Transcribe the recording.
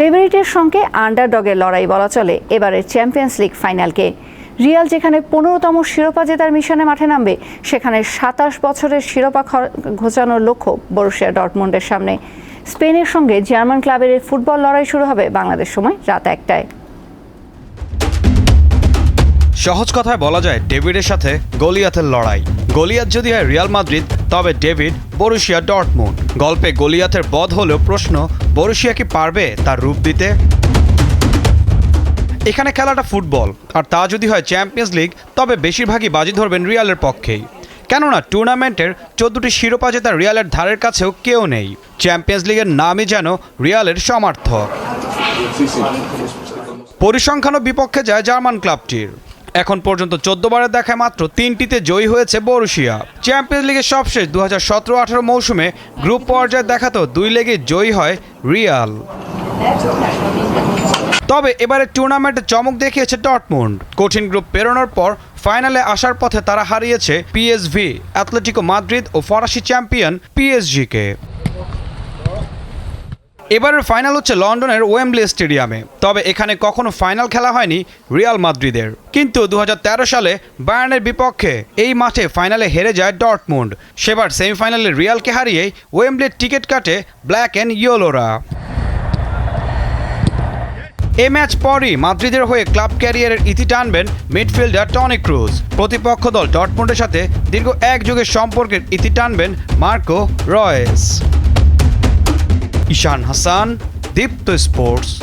ফেভারিটের সঙ্গে আন্ডারডগের লড়াই বলা চলে। এবারের চ্যাম্পিয়ন্স লিগ ফাইনালকে রিয়াল যেখানে পনেরোতম শিরোপা জেতার মিশনে মাঠে নামবে, সেখানে সাতাশ বছরের শিরোপা ঘোচানোর লক্ষ্য বরুশিয়া ডটমুন্ডের সামনে। স্পেনের সঙ্গে জার্মান ক্লাবের ফুটবল লড়াই শুরু হবে বাংলাদেশ সময় রাত একটায়। সহজ কথায় বলা যায় ডেভিডের সাথে গলিয়াথের লড়াই। গলিয়াত যদি হয় রিয়াল মাদ্রিদ তবে ডেভিড বরুশিয়া ডটমুন্ড গল্পে গলিয়াথের বধ হলেও প্রশ্ন বরুশিয়া কি পারবে তার রূপ দিতে? এখানে খেলাটা ফুটবল, আর তা যদি হয় চ্যাম্পিয়ন্স লিগ, তবে বেশিরভাগই বাজি ধরবেন রিয়ালের পক্ষেই। কেননা টুর্নামেন্টের চোদ্দটি শিরোপা জেতা রিয়ালের ধারের কাছেও কেউ নেই। চ্যাম্পিয়ন্স লিগের নামই যেন রিয়ালের সমর্থক। পরিসংখ্যানও বিপক্ষে যায় জার্মান ক্লাবটির। এখন পর্যন্ত চোদ্দ বারের দেখায় মাত্র তিনটিতে জয়ী হয়েছে বরুশিয়া। চ্যাম্পিয়ন্স লিগের সবশেষ দু হাজার সতেরো আঠারো মৌসুমে গ্রুপ পর্যায়ে দেখাতো দুই লেগে জয়ী হয় রিয়াল। তবে এবারে টুর্নামেন্টে চমক দেখিয়েছে ডটমুন্ড। কঠিন গ্রুপ পেরোনোর পর ফাইনালে আসার পথে তারা হারিয়েছে পিএসভি অ্যাথলেটিকো মাদ্রিদ ও ফরাসি চ্যাম্পিয়ন পিএসজিকে এবারের ফাইনাল হচ্ছে লন্ডনের ওয়েম্বলি স্টেডিয়ামে। তবে এখানে কখনো ফাইনাল খেলা হয়নি রিয়াল মাদ্রিদের। কিন্তু দু হাজার তেরো সালে বায়ার্নের বিপক্ষে এই মাঠে ফাইনালে হেরে যায় ডটমুন্ড সেবার সেমিফাইনালে রিয়ালকে হারিয়ে ওয়েম্বলির টিকিট কাটে ব্ল্যাক অ্যান্ড ইয়েলোরা। এ ম্যাচ পরই মাদ্রিদের হয়ে ক্লাব ক্যারিয়ারের ইতি টানবেন মিডফিল্ডার টনি ক্রুজ। প্রতিপক্ষ দল ডটমুন্ডের সাথে দীর্ঘ এক যুগের সম্পর্কের ইতি টানবেন মার্কো রয়েস। ईशान हसन दीप्त स्पोर्ट्स